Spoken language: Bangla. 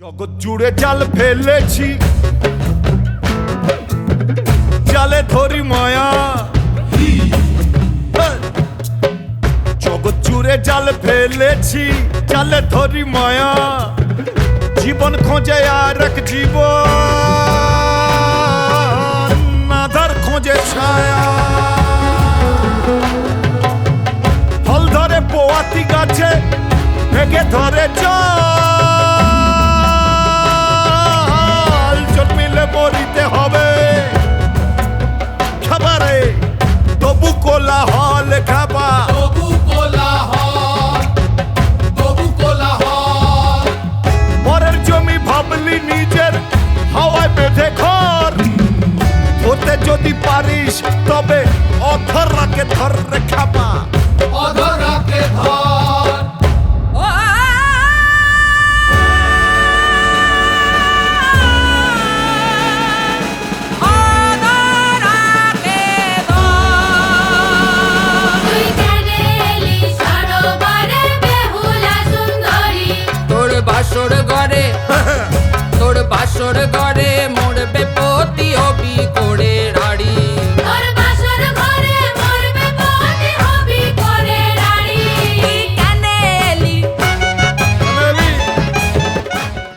জগৎ জুড়ে জাল ফেলেছি। জালে ধরি মায়া। হ্যাঁ। জগৎ জুড়ে জাল ফেলেছি, জালে ধরি মায়া। জীবন খোঁজে আর এক জীবন, আধার খোঁজে ছায়া। ফল ধরে পোয়াতি গাছে ভেগে ধরে জল। তবু কোলা হল খাবা। তবু কোলাহল তবু কোলাহল। পরের জমি ভাবলি নিজের হাওয়ায় বেঁধে ঘর। হতে যদি পারিস তবে অথর রাখে ধর রে খাবা। বাসর ঘরে তোর বাসর ঘরে